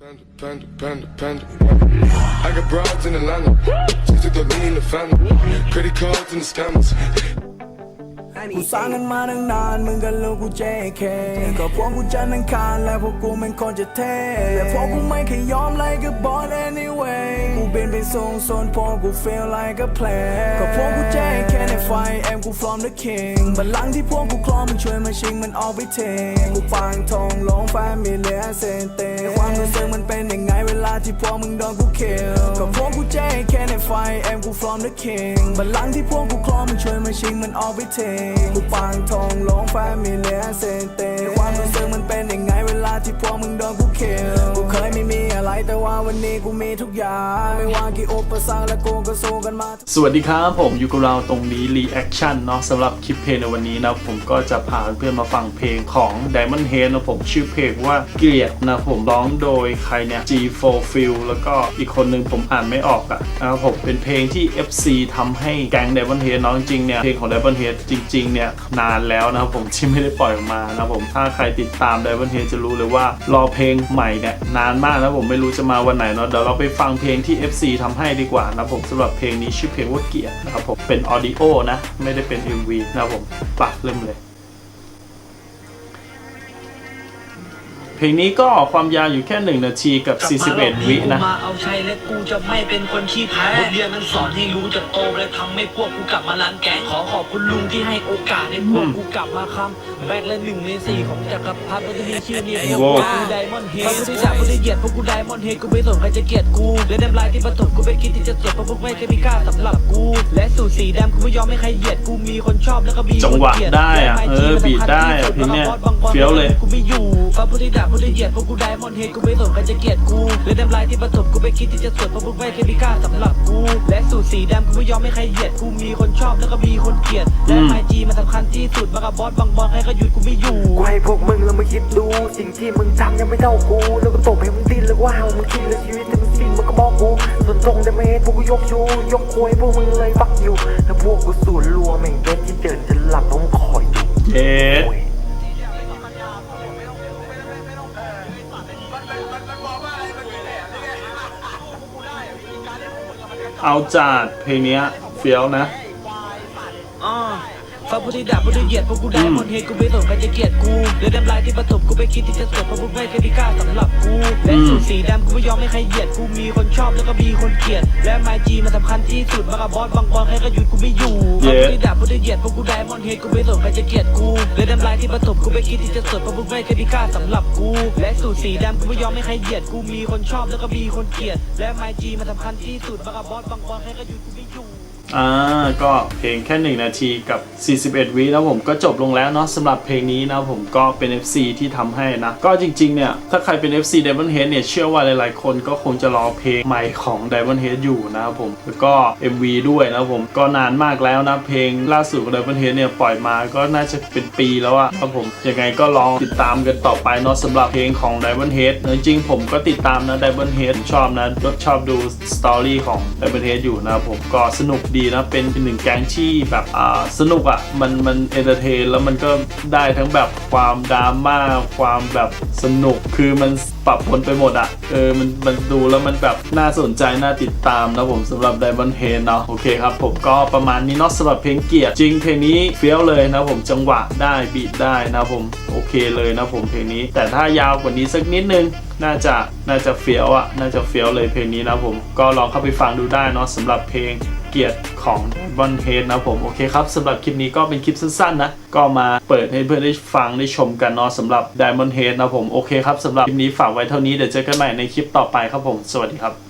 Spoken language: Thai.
Panda, panda, panda, panda. I got broads in Atlanta. Just took the lean in the family. Credit cards and the scammers. กูสร้างกันมาตั้งนาน มึงกันลูกกู JK ก็พวกกูจันทร์อังคารและพวกกูเป็นคนจะเท่แต่พวกกูไม่เคยยอมไล่กับบอส anyway กูเป็นไปส่งโซนพอกู feel like a play ก็พวกกู JK ในไฟแอมกู from the king บัลลังก์ที่พวกกูคลองมัน ช่วยมาชิงมันออกไปเทงกูปังทองลงแฟมิเลียเซนเตความรู้สึกมันเป็นยังไงเวลาที่พวกมึงโดนกูเคิลก็พวกกูเจ๊แค่ในไฟแอมกู from the king บัลลังก์ที่พวกกูคลองมันช่วยมาชิงมันออกไปเทงกูปังทองลงแฟมิเลียเซนเตความรู้สึกมันเป็นยังไงเวลาที่พวกมึงโดนกูเคิล แต่ว่าวันนี้กูมีทุกอย่าง ไม่ว่ากี่อุปสรรคและกูก็สู้กันมา สวัสดีครับผมอยู่กับเราตรงนี้ Reaction เนาะสำหรับคลิปเพลงในวันนี้นะผมก็จะพาเพื่อนมาฟังเพลงของ Diamond Head นะผมชื่อเพลงว่าเกลียดนะผมร้องโดยใครเนี่ย G4 Phil แล้วก็อีกคนนึงผมอ่านไม่ออกอะนะครับผมเป็นเพลงที่ FC ทำให้แก๊ง Diamond Head เนาะจริงเนี่ยเพลงของ Diamond Head จริงๆเนี่ยนานแล้วนะครับผมที่ไม่ได้ปล่อยออกมานะผมถ้าใครติดตาม Diamond Head จะรู้เลยว่ารอเพลงใหม่เนี่ยนานมากนะผมไม่รู้จะมาวันไหนเนาะเดี๋ยวเราไปฟังเพลงที่ FC ทำให้ดีกว่านะผมสำหรับเพลงนี้ชื่อเพลงว่าเกียรตินะครับผมเป็นออดิโอนะ ไม่ได้เป็น MV นะครับผมปักเริ่มเลย เพลงนี้ก็ความยาวอยู่แค่ 1 นาทีกับ 41 วินะ มาเอาชัยและกูจะไม่เป็นคนขี้แพ้บทเรียนมันสอนให้รู้จะโตและทำให้พวกกูกลับมาล้างแกงขอขอบคุณลุงที่ให้โอกาสให้พวกกูกลับมาคำแบกและหนึ่งในสี่ของจักรพรรดิมันจะมีชื่อนี้พวกโว้กูไดมอนด์เฮดพวกกูได้ด่าพวกกูได้เหยียดพวกกูไดมอนด์เฮดกูไม่สนใครจะเกลียดกูและน้ำลายที่ประตบกูไม่คิดที่จะสดเพราะพวกไม่เคยมีค่าสำหรับกู และสูตรสีดำกูไม่ยอมให้ใครเหยียดกูมีคนชอบแล้วก็มีคนจังหวะเกลียดได้อะและเออบีทได้อะเพลงเนี้ยเฟี้ยวเลยกูไม่อยู่ฟังผู้ที่ด่าผู้ที่เหยียดพวกกูไดมอนด์เฮดกูไม่สนใครจะเกลียดกูและน้ำลายที่ประตบกูไม่คิดที่จะสวดเพราะพวกไม่เคยมีค่าสำหรับกู และสูตรสีดำกูไม่ยอมให้ใครเหยียดกูมีคนชอบแล้วก็มีคนเกลียดและไมจีมันสำคัญที่สุดมากกับบอสบางบอลใครก็หยุดกูไม่อยู่กูให้พวกมึงแล้วมาคิดดูสิ่งที่มึงทำยังไม่เท่ากูแล้วก็ตบให้มึงดิ้นแล้วก็ห้าวมึงคิดแล้วชีวิตมึงสิ้นมันก็บอกกูส่วนตรงแต่ไม่เห็นพวกกูยกชูยกควยพวกมึงเลยฟักอยู่ เอาจัดเพลงเนี้ยเฟี้ยวนะอ่า ฟังผู้ที่ด่าผู้ที่เหยียดพวกกูได้หมดเหตุกูไม่สนใครจะเกลียดกูเดือดน้ำลายที่ประตบกูไม่คิดที่จะสดเพราะพวกไม่เคยมีค่าสำหรับกูและสูตรสีดำกูไม่ยอมให้ใครเหยียดกูมีคนชอบแล้วก็มีคนเกลียด และไมจีมันสำคัญที่สุดมากกับบอสบางบอลใครก็หยุดกูไม่อยู่ฟังผู้ที่ด่าผู้ที่เหยียดพวกกูได้หมดเหตุกูไม่สนใครจะเกลียดกูเดือดน้ำลายที่ประตบกูไม่คิดที่จะสดเพราะพวกไม่เคยมีค่าสำหรับกูและสูตรสีดำกูไม่ยอมให้ใครเหยียดกูมีคนชอบแล้วก็มีคนเกลียด และไมจีมันสำคัญที่สุดมากกับบอสบางบอลใครก็หยุดกูไม่อยู่ อ่าก็เพลงแค่ 1 นาทีกับ 41 วิแล้วผมก็จบลงแล้วเนาะสำหรับเพลงนี้นะผมก็เป็น FC ที่ทำให้นะ ก็จริงๆเนี่ย ถ้าใครเป็น FC Diamond Head เนี่ย เชื่อว่าหลายๆ คนก็คงจะรอเพลงใหม่ของ Diamond Head อยู่นะครับผมแล้วก็ MV ด้วยนะผมก็นานมากแล้วนะ เพลงล่าสุดของ Diamond Head เนี่ยปล่อยมาก็น่าจะเป็นปีแล้วอะครับผมยังไงก็ลองติดตามกันต่อไปเนาะสำหรับเพลงของ Diamond Head จริงๆผมก็ติดตามนะ Diamond Head ชอบนะชอบดูสตอรี่ของ Diamond Head อยู่นะครับผมก็สนุกดีนะ เป็นหนึ่งแก๊งที่แบบอ่าสนุกอะ่ะ มันมันเอนเตอร์เทนแล้วมันก็ได้ทั้งแบบความดราม่าความแบบสนุกคือมัน ปรับผลไปหมดอะเออมันมันดูแล้วมันแบบน่าสนใจ น่าติดตามนะผมสำหรับ Diamond Head เนาะโอเคครับ ผมก็ประมาณนี้เนาะสำหรับเพลงเกียรติจริงเพลงนี้เฟี้ยวเลยนะผมจังหวะได้บีทได้นะผมโอเคเลยนะผมเพลงนี้ แต่ถ้ายาวกว่านี้สักนิดนึงน่าจะน่าจะเฟี้ยวอะน่าจะเฟี้ยวเลยเพลงนี้นะผมก็ลองเข้าไปฟังดูได้เนาะสำหรับเพลงเกียรติของบอนเฮดนะผม โอเคครับสำหรับคลิปนี้ก็เป็นคลิปสั้นๆนะ ก็มาเปิดให้เพื่อนได้ฟังได้ชมกันเนาะสำหรับ Diamond Head นะผม โอเคครับสำหรับคลิปนี้ฝากไว้เท่านี้เดี๋ยวเจอกันใหม่ในคลิปต่อไปครับผม สวัสดีครับ